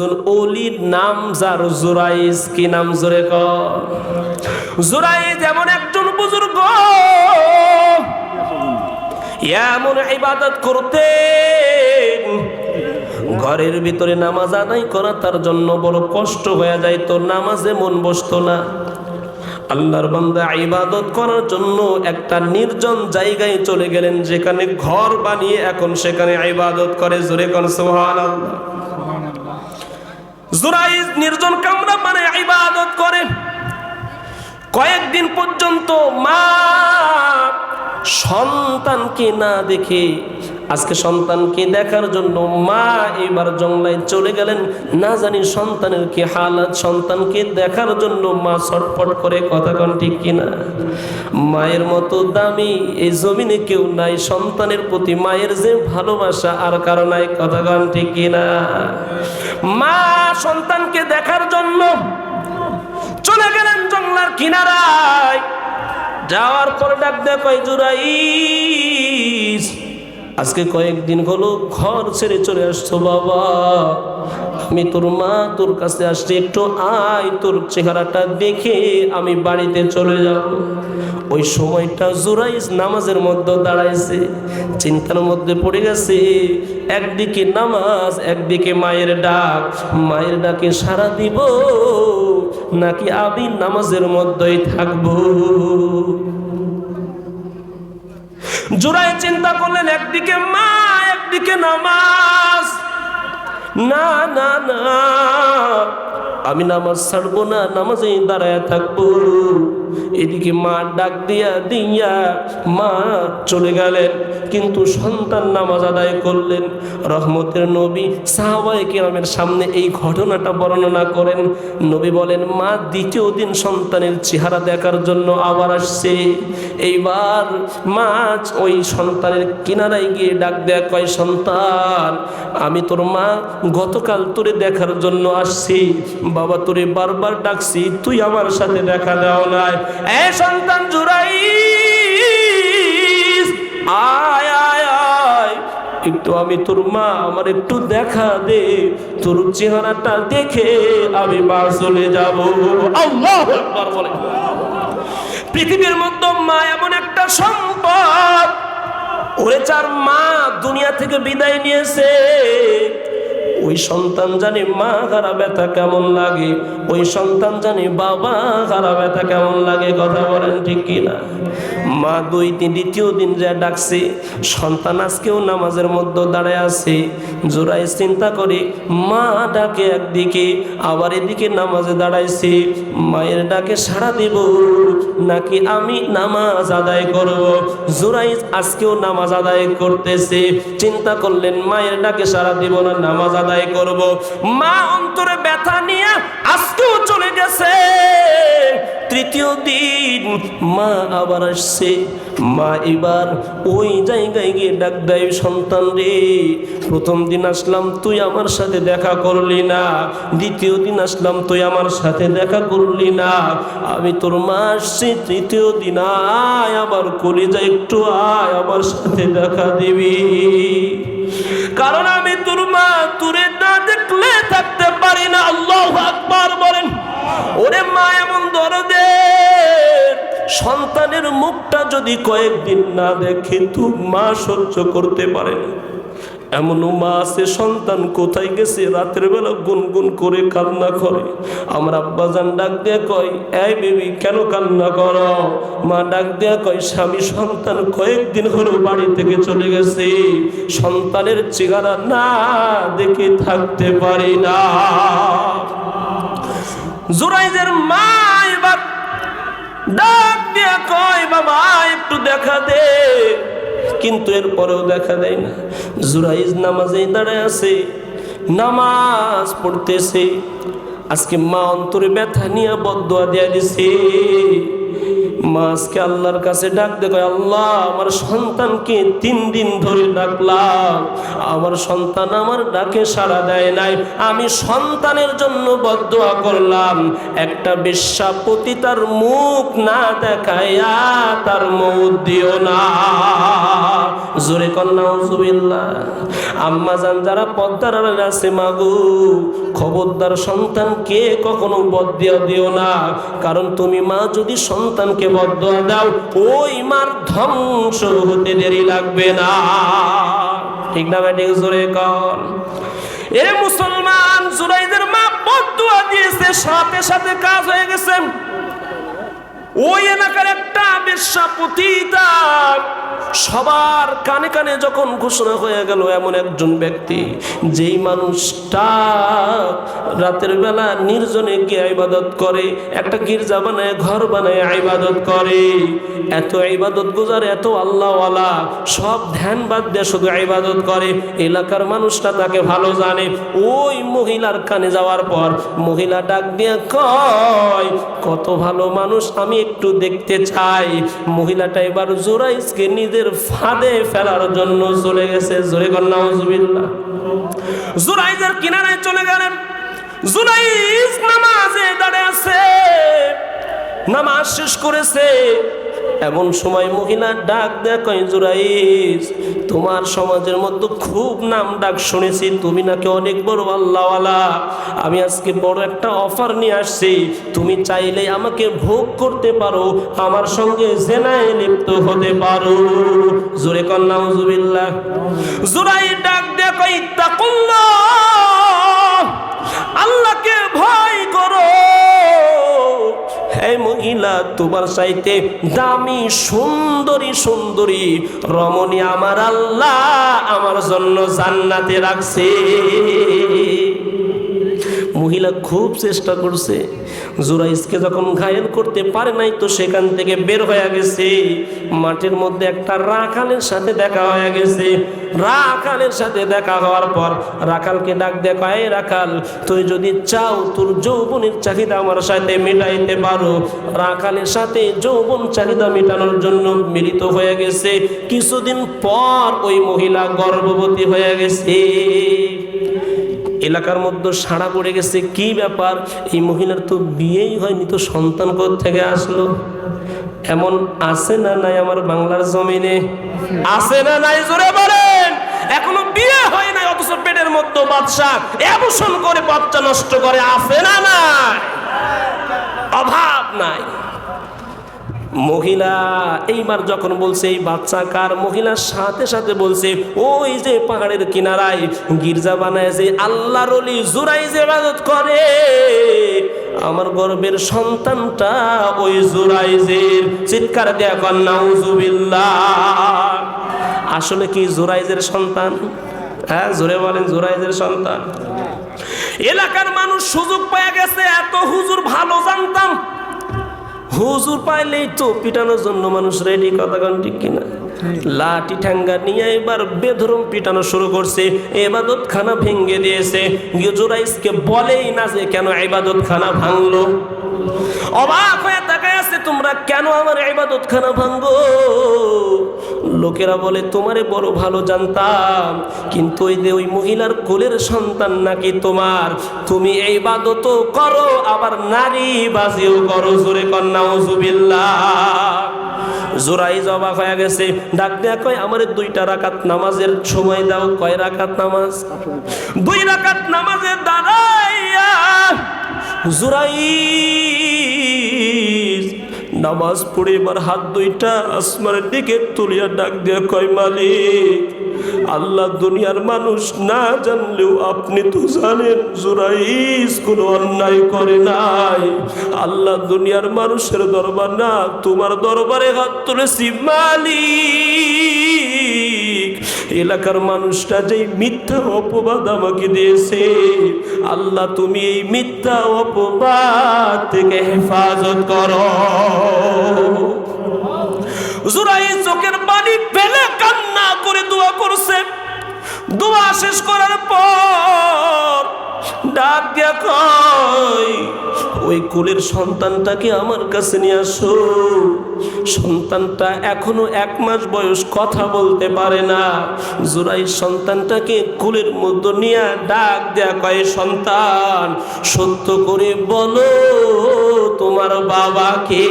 অলির নাম যার জোরাইজ কি নাম জোরে ক? জোরাইজ এমন একজন বুজুর্গ, এমন ইবাদত করতে ঘরের ভিতরে নামাজ আদায় করা তার জন্য বড় কষ্ট হয়ে যায় তো নামাজে মন বসতো না। আল্লাহর বান্দা ইবাদত করার জন্য একটা নির্জন জায়গায় চলে গেলেন, যেখানে ঘর বানিয়ে এখন সেখানে ইবাদত করে, জোরে কোন সুবহানাল্লাহ। জুরাইজ নির্জন কামরা মানে ইবাদত করে। কয়েকদিন পর্যন্ত মা সন্তানকে না দেখে আজকে সন্তানকে দেখার জন্য মা এবার জঙ্গলায় চলে গেলেন। না জানি সন্তানের কি হালাত, সন্তানকে দেখার জন্য মা ছটফট করে কথা কন ঠিক কিনা। মায়ের মতো দামি এই জমিনে কেউ নাই, সন্তানের প্রতি মায়ের যে ভালোবাসা, আর কারও নাই, কথা কন ঠিক কিনা। মা সন্তানকে দেখার জন্য চলে গেলেন জঙ্গলার কিনারায়। যাওয়ার পর ডাক দেয়, কয় জুরাইস আজকে কয়েকদিন হলো ঘর ছেড়ে চলে আসছো বাবা। আমি তোর মা তোর কাছে আসছি, একটু আয় তোর চেহারাটা দেখে আমি বাড়িতে চলে যাব। ওই সময়টা জুরাইস নামাজের মধ্যে দাঁড়াইছে, চিন্তার মধ্যে পড়ে গেছে, একদিকে নামাজ, একদিকে মায়ের ডাক। মায়ের ডাকে সারা দিব, নাকি আমি নামাজের মধ্যেই থাকব? জোড়ায় চিন্তা করলেন, একদিকে মা, একদিকে নামাজ। না না না, আমি নামাজ ছাড়বো না নামাজে দাঁড়ায় থাকব। এদিকে মা ডাক দিয়া দিয়া মা চলে গেলেন। কিন্তু সন্তান নামাজ আদায় করলেন। রহমতের নবী সাহাবাই কেরামের সামনে এই ঘটনাটা বর্ণনা করেন। নবী বলেন, মা, দ্বিতীয় দিন সন্তানের চেহারা দেখার জন্য আবার আসছে। এইবার মা, ওই সন্তানের কিনারায় গিয়ে ডাক দেয়া কয়, সন্তান, আমি তোর মা গতকাল তোরে দেখার জন্য আসছি। বাবা তোরে বারবার ডাকছি, তুই আমার সাথে দেখা দেওয়া নাই। এ সন্তান জুড়াই আয় আয় আয়। একটু আমি তোর মা, আমার একটু দেখা দে। তোর চেহারাটা দেখে আমি মা চলে যাব। আল্লাহ পৃথিবীর মধ্যে মা এমন একটা সম্পদ। ওরে চার মা দুনিয়া থেকে বিদায় নিয়েছে। ওই সন্তান জানে মা হারা ব্যথা কেমন লাগে? ওই সন্তান জানে বাবা হারা ব্যথা কেমন লাগে? কথা বলেন ঠিক কিনা? মা দুই দিন, দ্বিতীয় দিন যা ডাকছে, সন্তান আজকেও নামাজের মধ্যে দাঁড়ায় আছে। জোড়ায় চিন্তা করে, মা ডাকে একদিকে, আবার এদিকে নামাজে দাঁড়াইছে। মায়ের ডাকে সাড়া দিব, নাকি আমি নামাজ আদায় করব? জোরাই আজকেও নামাজ আদায় করতেছে। চিন্তা করলেন, মায়ের ডাকে সাড়া দিব না, নামাজ আদায় করব। মা অন্তরে ব্যথা নিয়ে আজকেও চলে গেছে। তৃতীয় দিন মা আবার আসছে। মা এবার ওই জায়গায় গিয়ে ডাক দেয়, সন্তান রে, প্রথম দিন আসলাম তুই আমার সাথে দেখা করলি না। দ্বিতীয় দিন আসলাম তুই আমার সাথে দেখা করলি না। আমি তোর মা আসছি, তৃতীয় দিন আয়, আবার কলিজা একটু আয়, আমার সাথে দেখা দিবি। কারণ আমি তোর মা, তুরে না দেখলে থাকতে পারি না। আল্লাহ আকবার বলেন, ওরে মা, এমন দরদের সন্তানের মুখটা যদি কয়েকদিন না দেখে, তু মা সহ্য করতে পারে না। এমন মা আছে, সন্তান কোথায় গেছে? রাতের বেলা গুনগুন করে কান্না করে। আমার আব্বাজান ডাক দিয়ে কয়, এই বেবি, কেন কান্না করো? মা ডাক দিয়া কয়, স্বামী সন্তান কয়েকদিন হলো বাড়ি থেকে চলে গেছে। সন্তানের চেহারা না দেখে থাকতে পারি না। জুরাইজের মা এবার ডাক দিয়া কয়, বাবা, একটু দেখা দে। কিন্তু এরপরেও দেখা দেয় না। জুরাইজ নামাজেই দাঁড়ায় আছে, নামাজ পড়তেছে। আজকে মা অন্তরে ব্যথা নিয়ে বদয়া দেয়া দিছে। মাসকে আল্লাহর কাছে ডাক দেখো আল্লাহ, আমার সন্তানকে তিন দিন ধরে ডাকলাম। আমার সন্তান আমার ডাকে সাড়া দেয় নাই। আমি সন্তানের জন্য বদোয়া করলাম। একটা বেশ্যাপতি তার মুখ না দেখায়া তার মৌত দিও না। জোরে কন্যা আম্মা জান যারা পদ্মার আছে, মাগু, খবরদার সন্তানকে কখনো বদিয়া দিও না। কারণ তুমি মা যদি সন্তানকে বদয়া দাও, ওই মার ধ্বংস হতে দেরি লাগবে না। ঠিক না ব্যাটিং জোরে কর এ মুসলমান, জুরাইদের মা বদুয়া দিয়েছে, সাথে সাথে কাজ হয়ে গেছে। ওই এলাকার একটা বেশ্যাপতি তার সবার কানে কানে যখন ঘোষণা হয়ে গেল এমন একজন ব্যক্তি, যেই মানুষটা রাতের বেলা নির্জনে গিয়ে ইবাদত করে, একটা গির্জা বানায়, ঘর বানায়, ইবাদত করে। এত ইবাদত গুজার, এত আল্লাহওয়ালা, সব ধ্যান বাদ দিয়ে শুধু ইবাদত করে। এলাকার মানুষটা তাকে ভালো জানে। ওই মহিলার কানে যাওয়ার পর মহিলা ডাক দিয়ে কয়, কত ভালো মানুষ, আমি একটু দেখতে চাই। মহিলাটা এবার জোরাইসকে নিজের ফাঁদে ফেলার জন্য চলে গেছে। জোরে কন্যা জুরাইজের কিনারায় চলে গেলেন। জুরাইজ নামাজে দাঁড়িয়ে আছে। নামাজ শেষ করেছে। এমন সময় মহিলা ডাক দেয়, কয় জুরাইজ তোমার সমাজের মধ্যে খুব নাম ডাক শুনেছি, তুমি নাকি অনেক বড় আল্লাহওয়ালা। আমি আজকে বড় একটা অফার নিয়ে আসছি, তুমি চাইলে আমাকে ভোগ করতে পারো, আমার সঙ্গে জেনায় লিপ্ত হতে পারো। জোরে কন্যা উজুবিল্লাহ জুরাই ডাক তাকুল্লাহ আল্লাহকে ভয় করো। হে মহিলা তোমার চাইতে দামি সুন্দরী সুন্দরী রমণী আমার আল্লাহ আমার জন্য জান্নাতে রাখছে। মহিলা খুব চেষ্টা করছে। জুরাইসকে যখন ঘায়েল করতে পারে নাই, তো সেখান থেকে বের হয়ে গেছে। মাটির মধ্যে একটা রাখালের সাথে দেখা হয়ে গেছে। রাখালের সাথে দেখা হওয়ার পর রাখালকে ডাক দেখায় রাখাল, তুই যদি চাও তোর যৌবনের চাহিদা আমার সাথে মেটাইতে পারো। রাখালের সাথে যৌবন চাহিদা মেটানোর জন্য মিলিত হয়ে গেছে। কিছুদিন পর ওই মহিলা গর্ভবতী হয়ে গেছে। এলাকার মধ্যে সাড়া পড়ে গেছে। কি ব্যাপার? এই মহিলার তো বিয়েই হয়নি, তো সন্তান থেকে আসলো? এমন আছে না নাই আমার বাংলার জমিনে? আছে না নাই? জোরে বলেন! এখনও বিয়ে হয় নাই, অথচ পেটের মধ্যে বাদশা এবসন করে বাচ্চা নষ্ট করে, আছে না নাই? অভাব নাই। মহিলা, এইবার যখন বলছে, এই বাচ্চা কার? মহিলার সাথে সাথে বলছে, ওই যে পাহাড়ের কিনারায় গির্জা বানায় যে আল্লাহর অলি জুরাই যে ইবাদত করে। আমার গর্বের সন্তানটা ওই জুরাইজের চিৎকার দেয়া কন্যা আসলে কি জুরাইজের সন্তান? হ্যাঁ জোরে বলেন, জুরাইজের সন্তান। এলাকার মানুষ সুযোগ পেয়ে গেছে, এত হুজুর ভালো জানতাম। হুজুর পাইলেই তো পিটানোর জন্য মানুষ রেডি কথা কন ঠিক কিনা? লাঠি ঠ্যাঙ্গা নিয়ে এবার বেধরম পিটানো শুরু করছে এবাদত খানা ভেঙ্গে দিয়েছে জোরাইসকে বলেই না যে কেন এবাদত খানা ভাঙলো। অবাক হয়ে তাকায় আছে, তোমরা কেন আমার ইবাদত খানা ভাঙ্গো লোকেরা বলে, তোমারে বড় ভালো জানতাম, কিন্তু ওই যে ওই মহিলার কোলের সন্তান নাকি তোমার। তুমি এই বাদত করো, আবার নারী বাজিও করো, জোরে কন্যা জোরাই জবা হয়ে গেছে, ডাক দেয়া কয়, আমার দুইটা রাকাত নামাজের সময় দাও। কয় রাকাত নামাজ? দুই রাকাত নামাজের দাঁড়াইয়া জোরাই নামাজ পড়ে এবার হাত দুইটা আসমানের দিকে তুলিয়া ডাক দিয়া কয়, মালিক, আল্লাহ দুনিয়ার মানুষ না জানলেও আপনি তো জানেন জুরাইস কোনো অন্যায় করে নাই। আল্লাহ দুনিয়ার মানুষের দরবার না, তোমার দরবারে হাত তুলেছি, মালিক। এলাকার মানুষটা যেই মিথ্যা অপবাদ আমাকে দিয়েছে, আল্লাহ তুমি এই মিথ্যা অপবাদ থেকে হেফাজত করো। জুরাই চোখের পানি ফেলে কান্না করে দোয়া করছে। দোয়া শেষ করার পর ডাক দিয়া কয়, ওই কুলের সন্তানটাকে আমার কাছে নিয়ে আসো। সন্তানটা এখনও এক মাস বয়স, কথা বলতে পারে না। জোরাই সন্তানটাকে কুলের মধ্যে নিয়ে ডাক দেয়া কয়, সন্তান, সত্য করে বলো তোমার বাবাকে।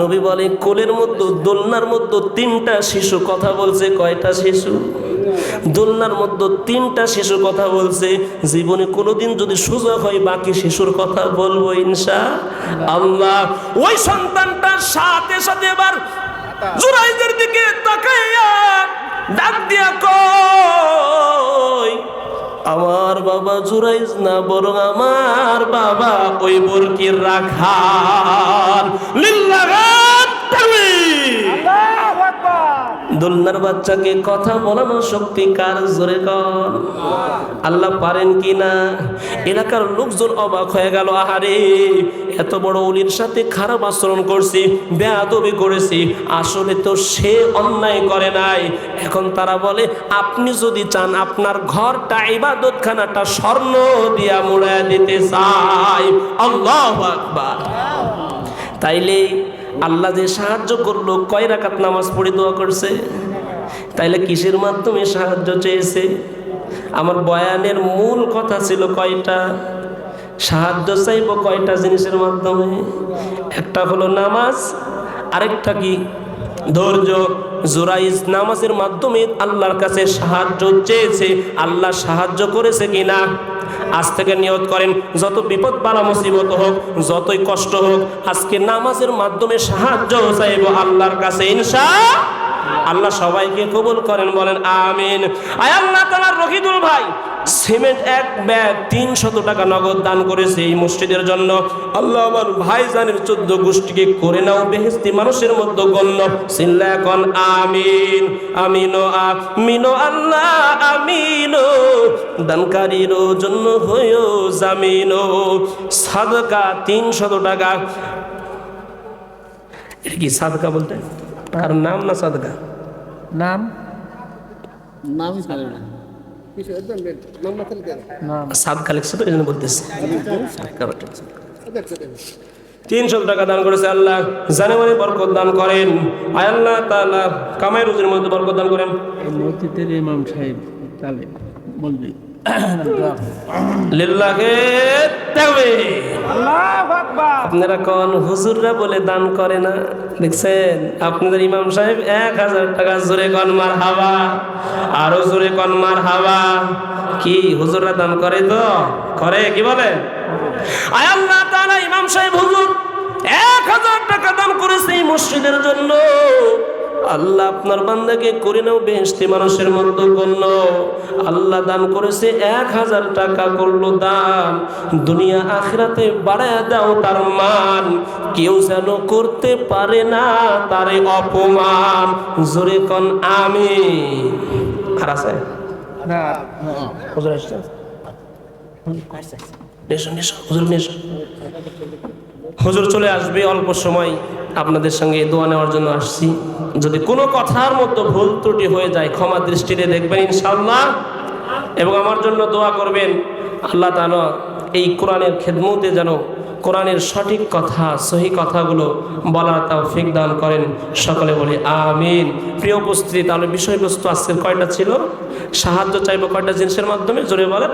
নবী বলে, কোলের মধ্যে, দোলনার মধ্যে তিনটা শিশু কথা বলছে, কয়টা শিশু? দোলনার মধ্যে তিনটা শিশু কথা বলছে। জীবনে কোনোদিন যদি সুযোগ হয়, বাকি শিশুর কথা বলব ইনসা আল্লাহ। ওই সন্তানটার সাথে সাথে এবার জুরাইদের দিকে তাকাইয়া ডাক দিয়া কই আমার বাবা জুরাইজ না, বরং আমার বাবা ওই বরকির রাখাল? লিল্লাহাত দোলনার বাচ্চাকে কথা বলানোর শক্তি কার? জোরে কর আল্লাহ পারেন কি না? এলাকার লোকজন অবাক হয়ে গেল। আহারে, এত বড় অলির সাথে খারাপ আচরণ করছি, বেয়াদবি করেছি। আসলে তো সে অন্যায় করে নাই। এখন তারা বলে, আপনি যদি চান আপনার ঘরটা, ইবাদতখানাটা স্বর্ণ দিয়া মুড়ায় দিতে চাই। আকবার। তাইলে আল্লাহ যে সাহায্য করল, কয় রাকাত নামাজ পড়ে দোয়া করছে? তাইলে কিসের মাধ্যমে সাহায্য চেয়েছে? আমার বয়ানের মূল কথা ছিল কয়টা? সাহায্য চাইব কয়টা জিনিসের মাধ্যমে? একটা হলো নামাজ, আরেকটা কি? ধৈর্য, জোরাইজ নামাজের মাধ্যমে আল্লাহর কাছে সাহায্য চেয়েছে। আল্লাহ সাহায্য করেছে কিনা? আজ থেকে নিয়ত করেন, যত বিপদ বালা মুসিবত হোক, যতই কষ্ট হোক, আজকে নামাজের মাধ্যমে সাহায্য চাইব আল্লাহর কাছে ইনশা আল্লাহ সবাইকে কবুল করেন, বলেন, আমিন। আয় আল্লাহ তাআলার রহিদুল ভাই সিমেন্ট এক ব্যাগ তিনশত টাকা নগদ দান করেছে এই মসজিদের জন্য। আল্লাহ আমার ভাইজানের চোদ্দ গোষ্ঠীকে করে নাও বেহেস্তি মানুষের মধ্যে গণ্য। সিল্লা এখন আমিন আমিনো আমিনো আল্লাহ আমিনো দানকারীর জন্য হয়েও জামিনো সাদকা তিনশত টাকা। এটা কি সাদকা বলতে? তার নাম না সাদকা? নাম? নাম সাদকা কালেকশন তো এই জন্য বলতেছে। তিনশো টাকা দান করেছে আল্লাহ জানে মানে বরকত দান করেন। আয় আল্লাহ তাআলা কামাই রুজির মধ্যে বরকত দান করেন। মসজিদের ইমাম সাহেব তালে বলবি আপনারা কন হুজুররা বলে দান করে না? দেখছেন? আপনাদের ইমাম সাহেব এক হাজার টাকা জোরে কন মার হাওয়া আরও জোরে কন মার হাওয়া কি হুজুররা দান করে তো? করে কি বলে? আয় আল্লাহ তাআলা ইমাম সাহেব হুজুর এক হাজার টাকা দান করেছে এই মসজিদের জন্য। আল্লাহ আপনার বান্দাকে করে নাও বেহেস্তি মানুষের মধ্যে গণ্য আল্লাহ দান করেছে এক হাজার টাকা করল দান। দুনিয়া আখরাতে বাড়ায় দাও তার মান। কেউ যেন করতে পারে না তারে অপমান। জোরে কন আমি আর আছে? না হুজুর আসছে। নেশো হুজুর নেশো হুজুর চলে আসবে, অল্প সময় আপনাদের সঙ্গে দোয়া নেওয়ার জন্য আসছি। যদি কোনো কথার মতো ভুল ত্রুটি হয়ে যায়, ক্ষমা দৃষ্টিতে দেখবেন ইনশাল্লাহ এবং আমার জন্য দোয়া করবেন, আল্লাহ তাআলা এই কোরআনের খেদমতে যেন কোরআনের সঠিক কথা, সহি কথাগুলো বলার তৌফিক দান করেন। সকলে বলি আমিন। প্রিয় উপস্থিতি, তাহলে বিষয়বস্তু আজকের কয়টা ছিল? সাহায্য চাইব কয়টা জিনিসের মাধ্যমে? জোরে বলেন।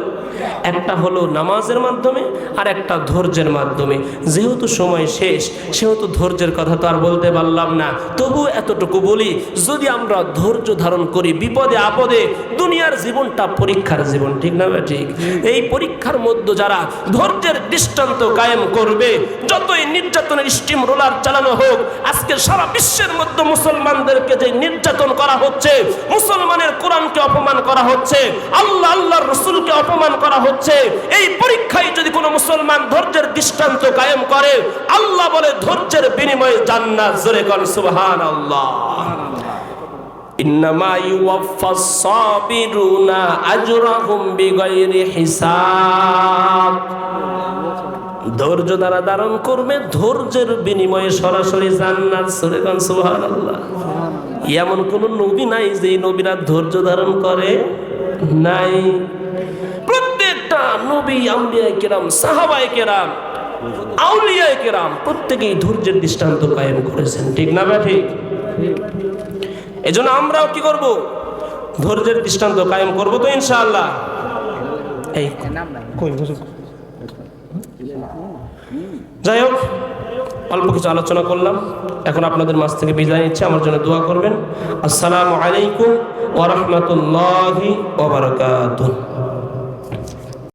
একটা হলো নামাজের মাধ্যমে আর একটা ধৈর্যের মাধ্যমে। যেহেতু সময় শেষ, সেহেতু ধৈর্যের কথা তো আর বলতে পারলাম না। তবু এতটুকু বলি, যদি আমরা ধৈর্য ধারণ করি, বিপদে আপদে দুনিয়ার জীবনটা পরীক্ষার জীবন, ঠিক না ঠিক। এই পরীক্ষার মধ্যে যারা ধৈর্যের দৃষ্টান্ত কায়েম করবে, যতই নির্যাতনের স্টিম রোলার চালানো হোক, আজকে সারা বিশ্বের মধ্যে মুসলমানদেরকে যে নির্যাতন করা হচ্ছে, মুসলমানের কোরআনকে অপমান করা হচ্ছে, আল্লাহ, আল্লাহর রসুলকে অপমান করা হচ্ছে, এই পরীক্ষায় যদি কোনো মুসলমান ধৈর্যের দৃষ্টান্ত কায়েম করে, আল্লাহ বলে ধৈর্যের বিনিময়ে জান্নাত, জোরে কর সুবহান আল্লাহ ধৈর্য দ্বারা ধারণ করবে, ধৈর্যের বিনিময়ে সরাসরি এমন কোন নবী নাই যে নবীরা ধৈর্য ধারণ করে নাই। প্রত্যেকটা নবী আম্বিয়ায় কেরাম, সাহাবায় কেরাম, আউলিয়ায় কেরাম, প্রত্যেকেই ধৈর্যের দৃষ্টান্ত কায়েম করেছেন, ঠিক না ঠিক। এজন্য আমরাও কি করব? ধৈর্যের দৃষ্টান্ত কায়েম করব তো ইনশাআল্লাহ। এই যাই হোক অল্প কিছু আলোচনা করলাম। এখন আপনাদের মাছ থেকে বিদায় নিচ্ছে আমার জন্য দোয়া করবেন। আসসালামু আলাইকুম ওয়া রাহমাতুল্লাহি ওয়া বারাকাতুহু।